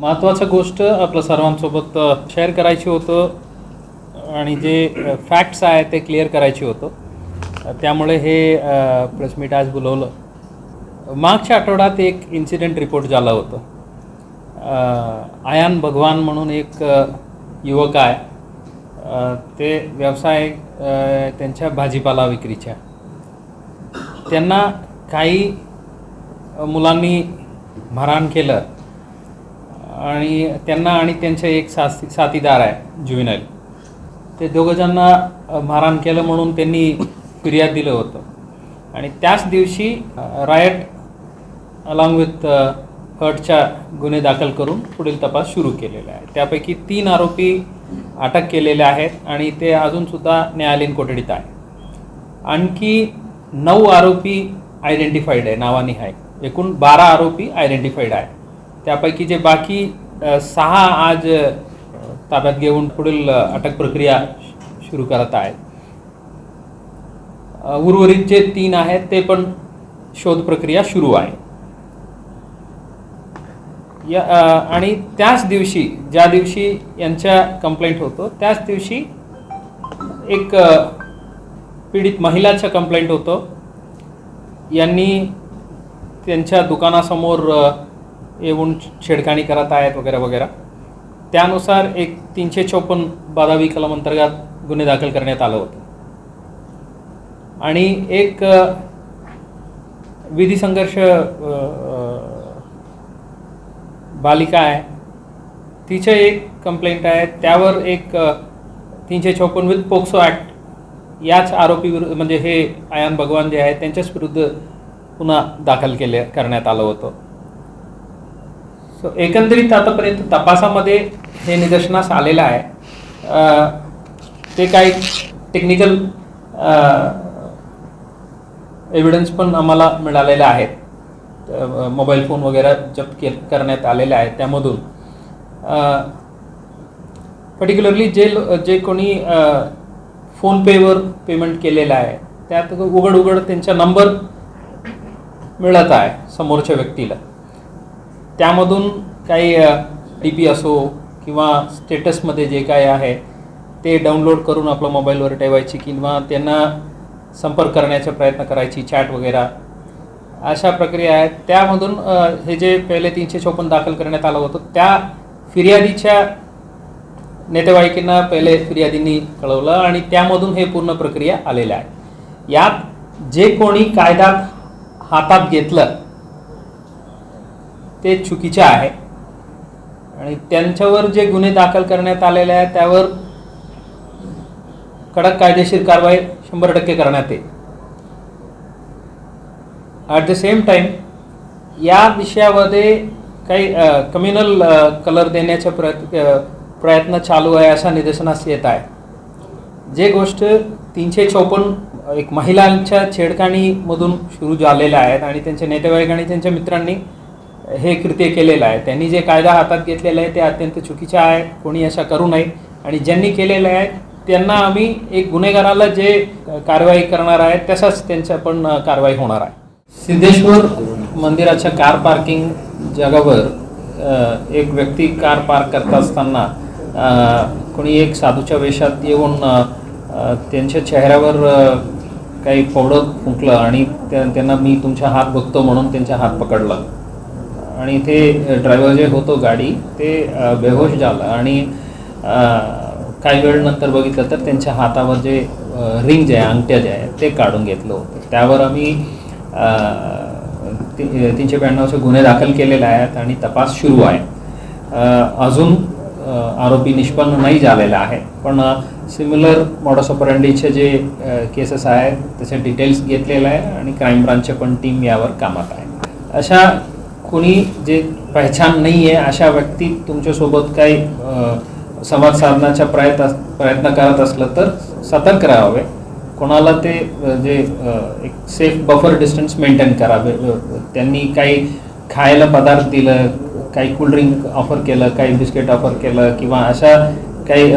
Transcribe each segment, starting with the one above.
महत्त्वाचं गोष्ट आपलं सर्वांसोबत शेअर करायची होतं आणि जे फॅक्ट्स आहे ते क्लिअर करायचे होतं. त्यामुळे हे प्रेस मीट आज बोलवलं. मागच्या आठवड्यात एक इन्सिडेंट रिपोर्ट झालं होतं. आयान भगवान म्हणून एक युवक आहे. ते व्यवसाय त्यांच्या भाजीपाला विक्रीच्या. त्यांना काही मुलांनी मारहाण केलं. आणि त्यांना आणि त्यांचे एक साथी साथीदार आहे जुविनाईल. ते दोघंजणांना मारहाण केलं म्हणून त्यांनी फिर्याद दिलं होतं. आणि त्याच दिवशी रायट अलॉंग विथ हटच्या गुन्हे दाखल करून पुढील तपास सुरू केलेला आहे. त्यापैकी तीन आरोपी अटक केलेले आहेत आणि ते अजूनसुद्धा न्यायालयीन कोठडीत आहे आणखी नऊ आरोपी आयडेंटिफाईड आहे नावाने आहे. एकूण बारा आरोपी आयडेंटिफाईड आहे त्यापैकी जे बाकी सहा आज ताब्यात घेऊन पुढील अटक प्रक्रिया सुरू करत आहेत. उर्वरित जे तीन आहेत ते पण शोध प्रक्रिया सुरू आहे. या आणि त्याच दिवशी ज्या दिवशी यांच्या कंप्लेंट होतो त्याच दिवशी एक पीडित महिलाचं कंप्लेंट होतं. यांनी त्यांच्या दुकानासमोर येऊन छेडखाणी करत आहेत वगैरे वगैरे. त्यानुसार एक तीनशे चौपन्न बारावी कलम अंतर्गत गुन्हे दाखल करण्यात आलं होतं. आणि एक विधी संघर्ष बालिका आहे. तिचं एक कंप्लेंट आहे. त्यावर एक तीनशे चौपन्न विथ पोक्सो ॲक्ट याच आरोपी विरुद्ध म्हणजे हे आयान भगवान जे आहे त्यांच्याच विरुद्ध पुन्हा दाखल केले करण्यात आलं होतं. सो एकंदरीत आतापर्यंत तपासामध्ये हे निदर्शनास आलेलं आहे. ते काही टेक्निकल एव्हिडन्स पण आम्हाला मिळालेले आहेत मोबाईल फोन वगैरे जप्त के करण्यात आलेले आहेत त्यामधून. पर्टिक्युलरली जे जे कोणी फोनपेवर पेमेंट केलेलं आहे त्यात उघड उघड त्यांचा नंबर मिळत आहे समोरच्या व्यक्तीला. त्यामधून काही डी पी असो किंवा स्टेटसमध्ये जे काय आहे ते डाउनलोड करून आपल्या मोबाईलवर ठेवायची किंवा त्यांना संपर्क करण्याचा प्रयत्न करायची चॅट वगैरे. अशा प्रक्रिया आहेत. त्यामधून हे जे पहिले तीनशे चोपन्न दाखल करण्यात आलं होतं त्या फिर्यादीच्या नेतेवाईकींना पहिले फिर्यादींनी कळवलं आणि त्यामधून हे पूर्ण प्रक्रिया आलेल्या आहे यात जे कोणी कायदा हातात घेतलं ते चुकीचे आहे. आणि त्यांच्यावर जे गुन्हे दाखल करण्यात आलेले आहेत त्यावर कडक कायदेशीर कारवाई शंभर टक्के करण्यात येईल. ॲट द सेम टाईम या विषयामध्ये काही कम्युनल कलर देण्याचा प्रयत्न प्रयत्न चालू आहे असा निदर्शनास येत आहे. जे गोष्ट तीनशे चौपन्न एक महिलांच्या छेडखाणीमधून सुरू झालेल्या आहेत आणि त्यांचे नातेवाईक आणि त्यांच्या मित्रांनी हे कृत्य केलेलं आहे. त्यांनी जे कायदा हातात घेतलेला आहे ते अत्यंत चुकीचे आहे. कोणी अशा करू नये. आणि ज्यांनी केलेलं आहे त्यांना आम्ही एक गुन्हेगाराला जे कारवाई करणार आहे तसाच त्यांच्या पण कारवाई होणार आहे. सिद्धेश्वर मंदिराच्या कार पार्किंग जागावर एक व्यक्ती कार पार्क करत असताना कोणी एक साधूच्या वेशात येऊन त्यांच्या चेहऱ्यावर काही फोडं फुंकलं आणि त्या- त्यांना मी तुमचा हात बघतो म्हणून त्यांचा हात पकडला. आणि ते ड्रायव्हर जे होतो गाडी ते बेहोश झाला. आणि काही वेळ नंतर बघितलं तर त्यांच्या हातावर जे रिंग जे आहे अंगठ्या जे आहे ते काढून घेतलं होतं. त्यावर आम्ही ती- तीनशे ब्याण्णवचे गुन्हे दाखल केलेले आहेत आणि तपास सुरू आहे. अजून आरोपी निष्पन्न नाही झालेला आहे पण सिमिलर मॉडस ऑपरंडीचे जे केसेस आहेत त्याचे डिटेल्स घेतलेले आहे आणि क्राईम ब्रांचचे पण टीम यावर कामात आहे. अशा कुणी जे पहचान नाही आहे अशा व्यक्ती तुमच्यासोबत काही संवाद साधण्याचा प्रयत्न प्रयत्न करत असलं तर सतर्क राहावे. कोणाला ते जे एक सेफ बफर डिस्टन्स मेंटेन करावे. त्यांनी काही खायला पदार्थ दिलं काही कोल्ड्रिंक ऑफर केलं काही बिस्किट ऑफर केलं किंवा अशा काही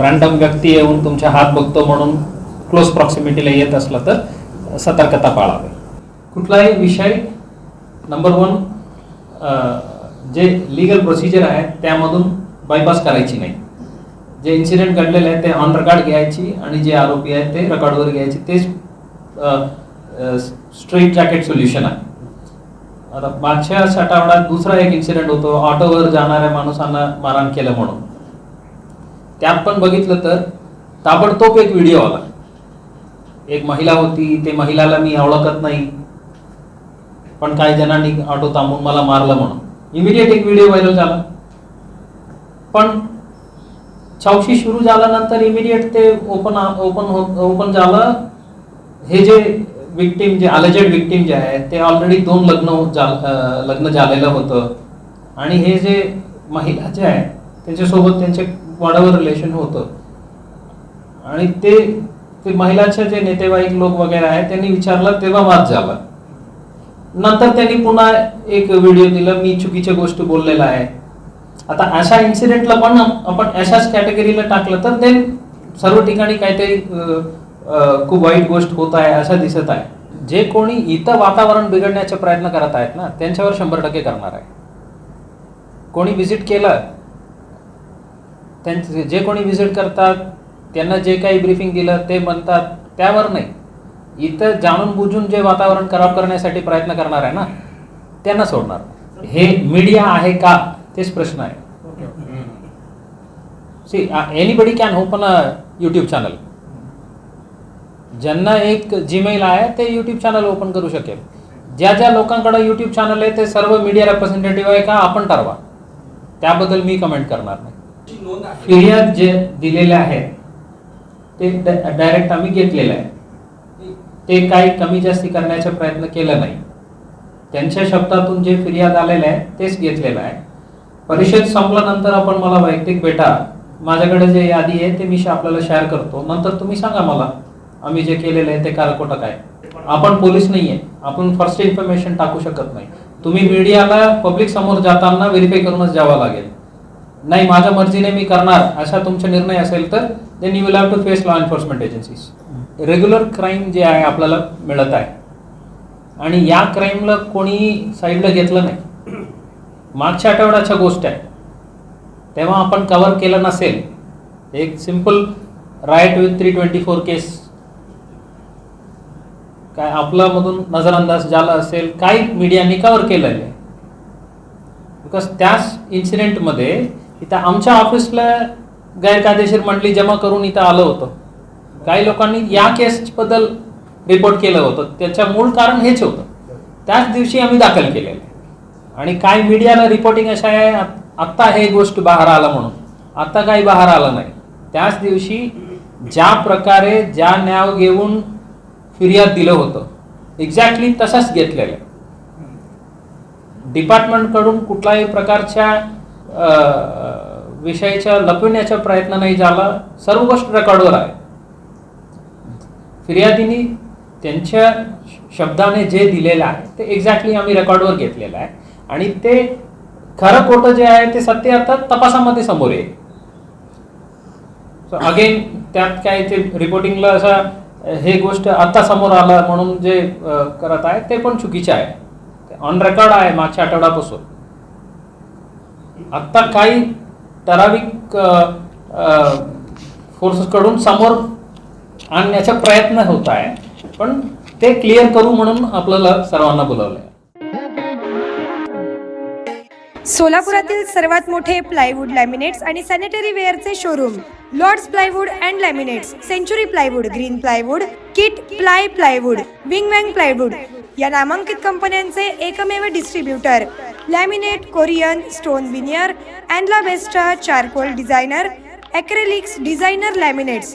रँडम व्यक्ती येऊन तुमच्या हात बघतो म्हणून क्लोज प्रॉक्सिमिटीला येत असलं तर सतर्कता पाळावी. कुठलाही विषय नंबर वन जे लिगल प्रोसिजर आहे त्यामधून बायपास करायची नाही. जे इन्सिडेंट घडलेले आहे ते ऑन रेकॉर्ड घ्यायची आणि जे आरोपी आहे ते रेकॉर्डवर घ्यायचे. तेच स्ट्रेट जॅकेट सोल्युशन आहे. आता मागच्या साठावडात दुसरा एक इन्सिडेंट होतो. ऑटोवर जाणाऱ्या माणसांना मारहाण केलं म्हणून. त्यात पण बघितलं तर ताबडतोब एक व्हिडिओ आला. एक महिला होती. ते महिलाला मी ओळखत नाही. पण काही जणांनी ऑटो थांबून मला मारलं म्हणून. इमिडिएट एक व्हिडिओ व्हायरल झाला. पण चौकशी सुरू झाल्यानंतर इमिडिएट ते ओपन ओपन ओपन झालं. हे जे विक्टीम जे अलेजेड विक्टीम जे आहे ते ऑलरेडी दोन लग्न हो- लग्न झालेलं होतं. आणि हे जे महिला जे आहे त्यांच्यासोबत त्यांचे वाढावर रिलेशन होतं. आणि ते ते महिलांचे जे नेतेवाईक लोक वगैरे आहेत त्यांनी विचारलं तेव्हा वाद झाला. नंतर त्यांनी पुन्हा एक व्हिडिओ दिला मी चुकीच्या गोष्टी बोललेला आहे. आता अशा इन्सिडेंटला पण आपण अशाच कॅटेगरीला टाकलं तर ते सर्व ठिकाणी काहीतरी खूप वाईट गोष्ट होत आहे असं दिसत आहे. जे कोणी इथं वातावरण बिघडण्याचा प्रयत्न करत आहेत ना त्यांच्यावर शंभर टक्के करणार आहे. कोणी विजिट केलं त्यांचे जे कोणी विजिट करतात त्यांना जे काही ब्रीफिंग दिलं ते म्हणतात त्यावर नाही. इथं जाणून बुजून जे वातावरण खराब करण्यासाठी प्रयत्न करणार आहे ना त्यांना सोडणार. हे मीडिया आहे का? तेच प्रश्न आहे. See anybody can open a YouTube channel ज्यांना एक जीमेल आहे ते यूट्यूब चॅनल ओपन करू शकेल. ज्या ज्या लोकांकडे यूट्यूब चॅनल आहे ते सर्व मीडिया रिप्रेझेंटेटिव्ह आहे का? आपण ठरवा. त्याबद्दल मी कमेंट करणार नाही. फिर्याद जे दिलेले आहेत ते डायरेक्ट आम्ही घेतलेलं आहे ते काही कमी जास्ती करण्याचा प्रयत्न केला नाही. त्यांच्या शब्दातून जे फिर्याद आलेलं आहे तेच घेतलेलं आहे. परिषद संपल्यानंतर आपण मला वैयक्तिक भेटा. माझ्याकडे जे यादी आहे ते मी आपल्याला शेअर करतो. नंतर तुम्ही सांगा मला आम्ही जे केलेलं आहे ते कारकोटक आहे आपण पोलीस नाही आहे. आपण फर्स्ट इन्फॉर्मेशन टाकू शकत नाही. तुम्ही मीडियाला पब्लिक समोर जाताना व्हेरीफाय करूनच जावं लागेल. नाही माझ्या मर्जीने मी करणार असा तुमचा निर्णय असेल तर then you will have to face law enforcement agencies regular crime जे आहे आपल्याला मिळत आहे. आणि या क्राईमला कोणी साईडला घेतलं नाही. मागच्या आठवड्याच्या गोष्ट आहे. तेव्हा आपण कव्हर केलं नसेल. एक simple riot with three twenty four case काय आपल्यामधून नजरअंदाज झाला असेल काही मीडियाने कव्हर केलेलं आहे बिकॉज त्याच इन्सिडेंटमध्ये इथं आमच्या ऑफिसला गैरकायदेशीर मंडळी जमा करून इथं आलं होतं. काही लोकांनी या केसबद्दल रिपोर्ट केलं होतं. त्याचं मूळ कारण हेच होतं. त्याच दिवशी आम्ही दाखल केलेलं आहे. आणि काय मीडियाला रिपोर्टिंग अशा आहे आत्ता हे गोष्ट बाहेर आला म्हणून. आता काही बाहेर आलं नाही. त्याच दिवशी ज्या प्रकारे ज्या न्याव घेऊन फिर्याद दिलं होतं एक्झॅक्टली तसंच घेतलेलं आहे. डिपार्टमेंटकडून कुठल्याही प्रकारच्या विषयाच्या लपविण्याचा प्रयत्न नाही झाला. सर्व गोष्ट रेकॉर्डवर आहे. फिर्यादीने त्यांच्या शब्दाने जे दिलेलं आहे ते एक्झॅक्टली आम्ही रेकॉर्डवर घेतलेलं आहे. आणि ते खरं खोटं जे आहे ते सत्य आता तपासामध्ये समोर येईल. सो अगेन त्यात काय ते रिपोर्टिंगला असा हे गोष्ट आता समोर आलं म्हणून जे करत आहे ते पण चुकीचे आहे. ऑन रेकॉर्ड आहे मागच्या आठवड्यापासून. आत्ता काही ठराविक फोर्सेसकडून समोर आणण्याचा प्रयत्न होत आहे. पण ते क्लिअर करू म्हणून आपल्याला सर्वांना बोलवलं आहे सोलापुरातील सर्वात मोठे प्लायवूड लॅमिनेट्स आणि sanitary वेअरचे showroom Lords plywood and laminates Century plywood green plywood kit ply plywood wing wang plywood या नामांकित कंपन्यांचे एकमेव distributor laminate Corian stone veneer अँडला Vista charcoal designer acrylics designer laminates